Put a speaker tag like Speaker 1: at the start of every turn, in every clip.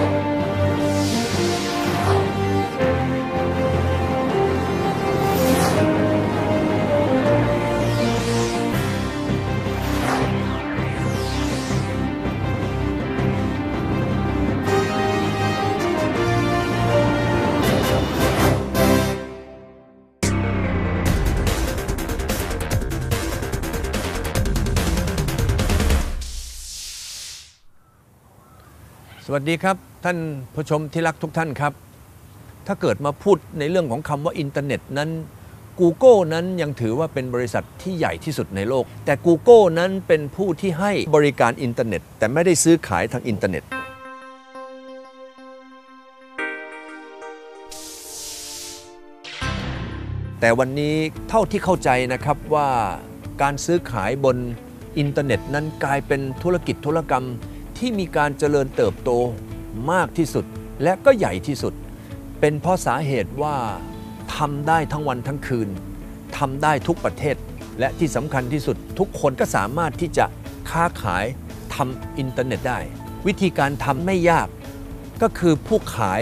Speaker 1: ส วัสดีครับ ท่านผู้ชมที่รักทุกท่านครับ ถ้าเกิดมาพูดในเรื่องของคำว่าอินเทอร์เน็ตนั้น Google นั้นยังถือว่าเป็นบริษัทที่ใหญ่ที่สุดในโลก แต่ Google นั้นเป็นผู้ที่ให้บริการอินเทอร์เน็ต แต่ไม่ได้ซื้อขายทางอินเทอร์เน็ต แต่วันนี้เท่าที่เข้าใจนะครับว่าการซื้อขายบนอินเทอร์เน็ตนั้นกลายเป็นธุรกิจธุรกรรม ที่มีการเจริญเติบโตมากที่สุดและก็ใหญ่ที่สุด เป็นเพราะสาเหตุว่าทำได้ทั้งวันทั้งคืนทำได้ทุกประเทศ และที่สำคัญที่สุดทุกคนก็สามารถที่จะค้าขายทำอินเทอร์เน็ตได้ วิธีการทำไม่ยาก ก็คือผู้ขาย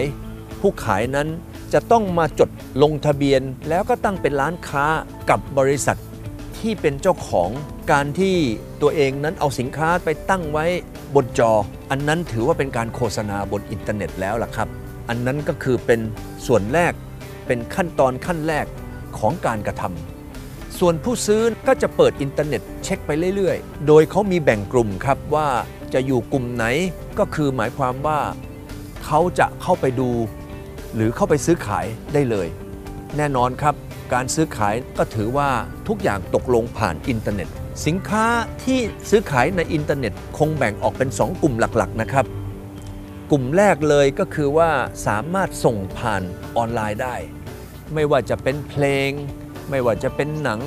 Speaker 1: ผู้ขายนั้นจะต้องมาจดลงทะเบียนแล้วก็ตั้งเป็นร้านค้ากับบริษัทที่เป็นเจ้าของการที่ตัวเองนั้นเอาสินค้าไปตั้งไว้ บนจอ อันนั้นถือว่าเป็นการโฆษณาบนอินเทอร์เน็ตแล้วล่ะครับ อันนั้นก็คือเป็นส่วนแรกเป็นขั้นตอนขั้นแรกของการกระทำส่วนผู้ซื้อก็จะเปิดอินเทอร์เน็ตเช็คไปเรื่อยๆ โดยเขามีแบ่งกลุ่มครับว่าจะอยู่กลุ่มไหนก็คือหมายความว่าเขาจะเข้าไปดู หรือเข้าไปซื้อขายได้เลย แน่นอนครับ การซื้อขายก็ถือว่าทุกอย่างตกลงผ่านอินเทอร์เน็ต สินค้าที่ซื้อขายในอินเทอร์เน็ตคงแบ่งออกเป็น 2 กลุ่มหลักๆนะครับ กลุ่มแรกเลยก็คือว่าสามารถส่งผ่านออนไลน์ได้ ไม่ว่าจะเป็นเพลง ไม่ว่าจะเป็นหนัง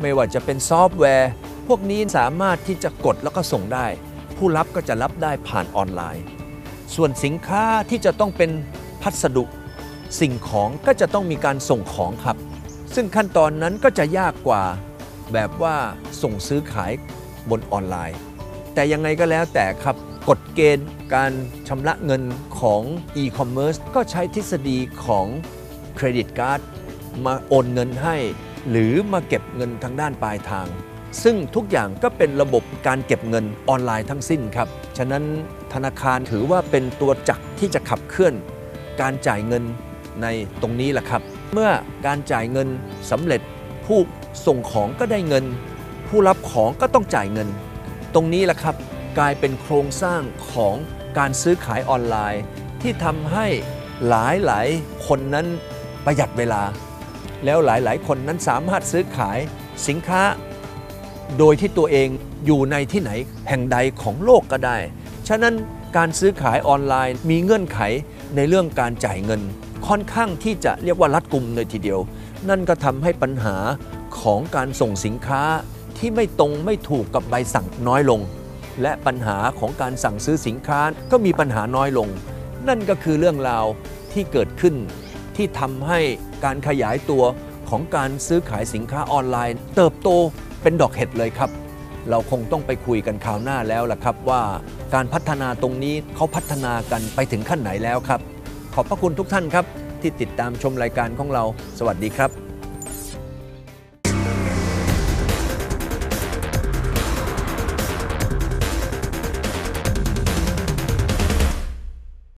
Speaker 1: ไม่ว่าจะเป็นซอฟต์แวร์ พวกนี้สามารถที่จะกดแล้วก็ส่งได้ ผู้รับก็จะรับได้ผ่านออนไลน์ ส่วนสินค้าที่จะต้องเป็นพัสดุ สิ่งของก็จะต้องมีการส่งของครับ ซึ่งขั้นตอนนั้นก็จะยากกว่า แบบว่าส่งซื้อขายบนออนไลน์ แต่ยังไงก็แล้วแต่ครับกฎเกณฑ์การชำระเงินของ e-commerce ก็ใช้ทฤษฎีของเครดิตการ์ดมาโอนเงินให้ หรือมาเก็บเงินทางด้านปลายทาง ซึ่งทุกอย่างก็เป็นระบบการเก็บเงินออนไลน์ทั้งสิ้นครับ ฉะนั้นธนาคารถือว่าเป็นตัวจักรที่จะขับเคลื่อน การจ่ายเงินในตรงนี้แหละครับ เมื่อการจ่ายเงินสำเร็จผู้ ส่งของก็ได้เงิน ผู้รับของก็ต้องจ่ายเงิน ตรงนี้แหละครับ กลายเป็นโครงสร้างของการซื้อขายออนไลน์ ที่ทำให้หลายหลายๆคนนั้นประหยัดเวลา แล้วหลายหลายๆ คนนั้นสามารถซื้อขายสินค้า โดยที่ตัวเองอยู่ในที่ไหนแห่งใดของโลกก็ได้ ฉะนั้นการซื้อขายออนไลน์มีเงื่อนไขในเรื่องการจ่ายเงิน ค่อนข้างที่จะเรียกว่ารัดกุมเลยทีเดียว นั่นก็ทำให้ปัญหา ของการส่งสินค้าที่ไม่ตรงไม่ถูกกับใบสั่งน้อยลง และปัญหาของการสั่งซื้อสินค้าก็มีปัญหาน้อยลง นั่นก็คือเรื่องราวที่เกิดขึ้น ที่ทำให้การขยายตัวของการซื้อขายสินค้าออนไลน์ เติบโตเป็นดอกเห็ดเลยครับ เราคงต้องไปคุยกันคราวหน้าแล้วล่ะครับว่าการพัฒนาตรงนี้เขาพัฒนากันไปถึงขั้นไหนแล้วครับ ขอบพระคุณทุกท่านครับ ที่ติดตามชมรายการของเรา สวัสดีครับ